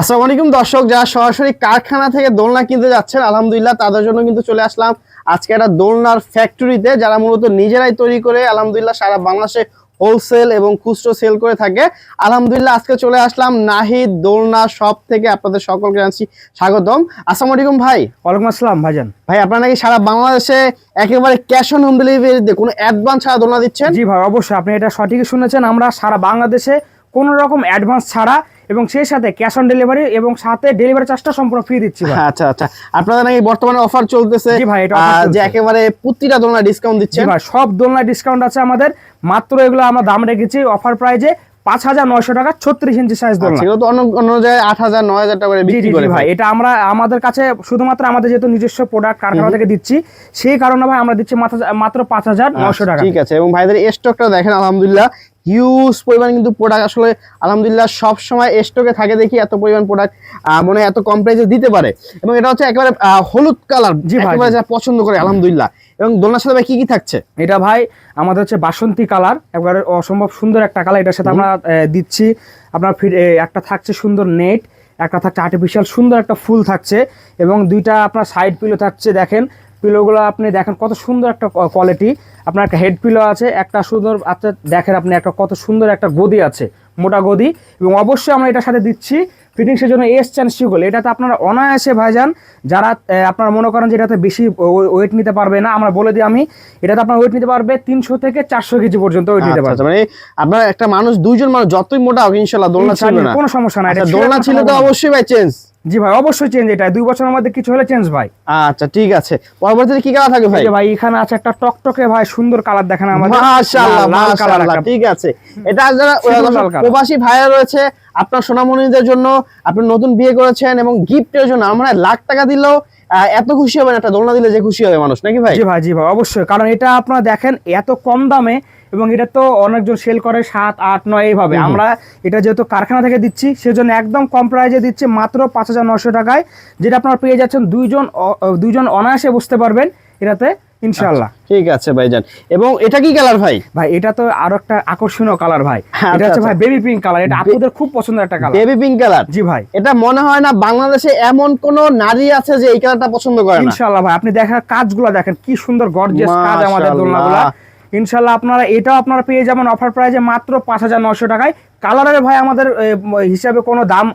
আসসালামু আলাইকুম দর্শক যারা সরাসরি কারখানা থেকে দোলনা কিনতে যাচ্ছেন আলহামদুলিল্লাহ তাদের জন্য কিন্তু চলে আসলাম। আজকে একটা দোলনার ফ্যাক্টরিতে যারা মূলত নিজেরাই তৈরি করে আলহামদুলিল্লাহ সারা বাংলাদেশে হোলসেল এবং খুচরো সেল করে থাকে। আলহামদুলিল্লাহ আজকে চলে আসলাম নাহিদ দোলনা শপ থেকে আপনাদের সকলকে জানাচ্ছি স্বাগতম। আসসালামু আলাইকুম ভাই। ওয়ালাইকুম আসসালাম ভাইজান। ভাই আপনারা নাকি সারা বাংলাদেশে একেবারে ক্যাশ অন হোম ডেলিভারিতে কোনো অ্যাডভান্স ছাড়া দোলনা দিচ্ছেন? জি ভাই অবশ্যই। আপনি এটা সঠিকই শুনেছেন আমরা সারা বাংলাদেশে কোনো রকম অ্যাডভান্স ছাড়া এবং সেই সাথে ক্যাশ অন ডেলিভারি এবং সাথে ডেলিভারি চার্জটা সম্পূর্ণ ফ্রি দিচ্ছি ভাই। আচ্ছা আচ্ছা। আপনাদের নাকি বর্তমানে অফার চলতেছে জি ভাই, এটা যে একেবারে প্রতিটা দোলনা ডিসকাউন্ট দিচ্ছে ভাই সব দোলনায় ডিসকাউন্ট আছে আমাদের। মাত্র এগুলো আমরা দাম রেখেছি অফার প্রাইজে পাঁচ হাজার নয়শো টাকা ছত্রিশ ইঞ্চি সাইজ দোলনা। সেগুলো তো অন্য অন্য জায়গায় আট হাজার নয় হাজার টাকা বিক্রি করে ভাই এটা আমরা আমাদের কাছে শুধুমাত্র আমাদের যেহেতু নিজস্ব প্রোডাক্ট কারখানা থেকে দিচ্ছি সেই কারণে ভাই আমরা দিচ্ছি মাত্র পাঁচ হাজার নয়শো টাকা। আচ্ছা, ঠিক আছে। এবং ভাইদের স্টকটা দেখেন আলহামদুলিল্লাহ। হিউজ পরিমাণ কিন্তু প্রোডাক্ট আসলে আলহামদুলিল্লাহ সব সময় স্টকে থাকে দেখি এত পরিমাণ প্রোডাক্ট মনে এত কম প্রাইসে দিতে পারে। এবং এটা হচ্ছে একেবারে হলুদ কালার জি ভাই, একেবারে। যা পছন্দ করে আলহামদুলিল্লাহ। এবং দোলনার সাথে ভাই কি কি থাকছে? এটা ভাই আমাদের হচ্ছে বাসন্তী কালার একবারে অসম্ভব সুন্দর একটা কালার এটার সাথে আমরা দিচ্ছি আপনার ফির একটা থাকছে সুন্দর নেট একটা থাকছে আর্টিফিশিয়াল সুন্দর একটা ফুল থাকছে। এবং দুইটা আপনার সাইড পিলো থাকছে দেখেন পিলোগুলো আপনি দেখেন কত সুন্দর একটা কোয়ালিটি আপনার একটা হেড পিলো আছে একটা সুন্দর আচ্ছা দেখেন আপনি একটা কত সুন্দর একটা গদি আছে মোটা গদি। এবং অবশ্যই আমরা এটার সাথে দিচ্ছি ফিটিংসের জন্য এস চ্যান শিগল এটাতে আপনারা অনায়াসে ভাইজান যারা আপনারা মনে করেন যে এটাতে বেশি ওয়েট নিতে পারবে না আমরা বলে দিই আমি এটাতে আপনার ওয়েট নিতে পারবে তিনশো থেকে চারশো কেজি পর্যন্ত ওয়েট নিতে আচ্ছা, পারবে। আচ্ছা, মানে আপনার একটা মানুষ দুইজন মানুষ যতই মোটা হোক ইনশাল্লাহ দোলনা ছিল না। কোনো সমস্যা নাই এটা আচ্ছা, দোলনা ছিল তো অবশ্যই ভাই চেঞ্জ জি ভাই অবশ্যই চেঞ্জ এটা। দুই বছরের মধ্যে কিছু হলে চেঞ্জ ভাই। আচ্ছা ঠিক আছে। পরবর্তীতে কি কালার থাকে ভাই? ভাই এখানে আছে একটা টকটকে ভাই সুন্দর কালার দেখেন আমাদের। মাশাআল্লাহ মাশাআল্লাহ ঠিক আছে। এটা যারা প্রবাসী ভাইরা রয়েছে আপনার সোনামণিদের জন্য আপনি নতুন বিয়ে করেছেন এবং গিফটের জন্য আমরা লাখ টাকা দিলেও এত খুশি হবেন একটা দোলনা দিলে যে খুশি হবে মানুষ নাকি ভাই? জি ভাই জি ভাই অবশ্যই। কারণ এটা আপনারা দেখেন এত কম দামে এবং এটা তো অনেকজন সেল করে সাত আট নয় এইভাবে। আমরা এটা যেহেতু কারখানা থেকে দিচ্ছি সেজন্য একদম কম প্রাইজে দিচ্ছি মাত্র পাঁচ হাজার নশো টাকায় যেটা আপনারা পেয়ে যাচ্ছেন দুইজন দুইজন অনায়াসে বুঝতে পারবেন এটাতে ইনশাল্লাহ ঠিক আছে ভাইজান। এবং এটা কি কালার ভাই? ভাই এটা তো আরও একটা আকর্ষণীয় কালার ভাই। আচ্ছা, এটা হচ্ছে আচ্ছা। ভাই বেবি পিঙ্ক কালার এটা আপুদের খুব পছন্দের একটা কালার বেবি পিঙ্ক কালার জি ভাই। এটা মনে হয় না বাংলাদেশে এমন কোন নারী আছে যে এই কালারটা পছন্দ করে না। ইনশাল্লাহ ভাই আপনি দেখেন কাজগুলো দেখেন কি সুন্দর গর্জিয়াস কাজ আমাদের। দোলনাগুলা। ইনশাল্লাহ আপনারা এটাও আপনারা পেয়ে যাবেন অফার প্রাইজে মাত্র পাঁচ হাজার নশো টাকায়। কালারের ভাই আমাদের হিসাবে কোনো দাম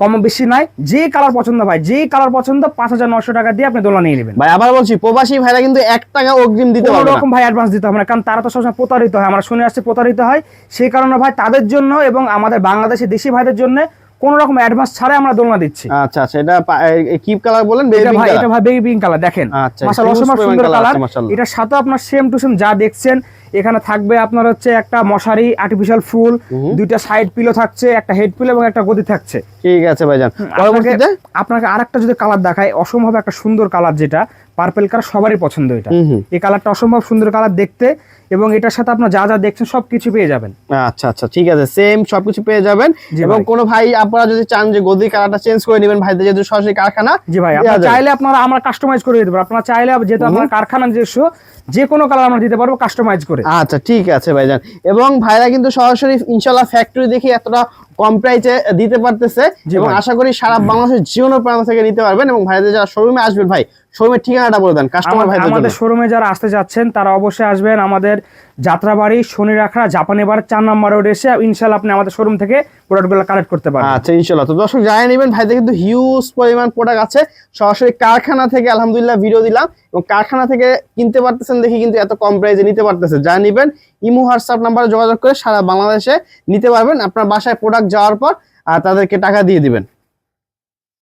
কম বেশি নাই। যে কালার পছন্দ ভাই যে কালার পছন্দ পাঁচ হাজার নশো টাকা দিয়ে আপনি দোলা নিয়ে নেবেন। ভাই আবার বলছি প্রবাসী ভাইরা কিন্তু এক টাকা অগ্রিম দিতে কোনো পারবে রকম ভাই অ্যাডভান্স দিতে হবে না কারণ তারা তো সবসময় প্রতারিত হয়। আমরা শুনে আসছি প্রতারিত হয়। সেই কারণে ভাই তাদের জন্য এবং আমাদের বাংলাদেশি দেশি ভাইদের জন্য কোনো রকম অ্যাডভান্স ছাড়াই আমরা দোলনা দিচ্ছি। আচ্ছা আচ্ছা এটা কি কালার বলেন? বেবি পিঙ্ক ভাই কালার এটা ভাই বেবি পিঙ্ক কালার দেখেন। আচ্ছা, মাশাআল্লাহ অসম্ভব সুন্দর কালার। এটার সাথে আপনার সেম টু সেম যা দেখছেন এখানে থাকবে আপনার হচ্ছে একটা মশারি আর্টিফিশিয়াল ফুল দুইটা সাইড পিলো থাকছে একটা হেড পিলো এবং একটা গদি থাকছে। ঠিক আছে ভাইজান। পরবর্তীতে? আপনাকে আপনাকে আরেকটা যদি কালার দেখায় অসম্ভব একটা সুন্দর কালার যেটা। পার্পেল কালার সবারই পছন্দ এটা। এই কালারটা অসম্ভব সুন্দর কালার দেখতে এবং এটার সাথে আপনার যা যা দেখছেন সবকিছু পেয়ে যাবেন। আচ্ছা আচ্ছা ঠিক আছে সেম সবকিছু পেয়ে যাবেন। এবং। কোনো ভাই আপনারা যদি চান যে গদি কালারটা চেঞ্জ করে নেবেন ভাইদের যেহেতু সরাসরি কারখানা জি ভাই আপনারা চাইলে আপনারা আমরা কাস্টমাইজ করে দিতে পারব। আপনারা চাইলে যেহেতু আপনার কারখানা নিজস্ব যে কোনো কালার আমরা দিতে পারব কাস্টমাইজ করে। আচ্ছা ঠিক আছে ভাইজান। এবং ভাইরা কিন্তু সরাসরি ইনশাল্লাহ ফ্যাক্টরি দেখে এতটা কম প্রাইসে দিতে পারতেছে। এবং আশা করি সারা বাংলাদেশের যে কোনো প্রান্ত থেকে নিতে পারবেন এবং ভাইদের যারা শোরুমে আসবেন ভাই শোরুমের ঠিকানাটা বলে দেন কাস্টমার ভাইদের আমাদের শোরুমে যারা আসতে যাচ্ছেন তারা অবশ্যই আসবেন আমাদের যাত্রাবাড়ি শনি রাখা জাপানি বার চার নম্বর রোড এসে ইনশাল্লাহ আপনি আমাদের শোরুম থেকে প্রোডাক্টগুলো কালেক্ট করতে পারবেন। আচ্ছা ইনশাল্লাহ তো দর্শক জানিয়ে নেবেন ভাইদের কিন্তু হিউজ পরিমাণ প্রোডাক্ট আছে। সরাসরি কারখানা থেকে আলহামদুলিল্লাহ ভিডিও দিলাম এবং কারখানা থেকে কিনতে পারতেছেন দেখি কিন্তু এত কম প্রাইসে নিতে পারতেছে। যা নিবেন ইমো হোয়াটসঅ্যাপ নাম্বারে যোগাযোগ করে সারা বাংলাদেশে নিতে পারবেন। আপনার বাসায় প্রোডাক্ট যাওয়ার পর আর তাদেরকে টাকা দিয়ে দিবেন।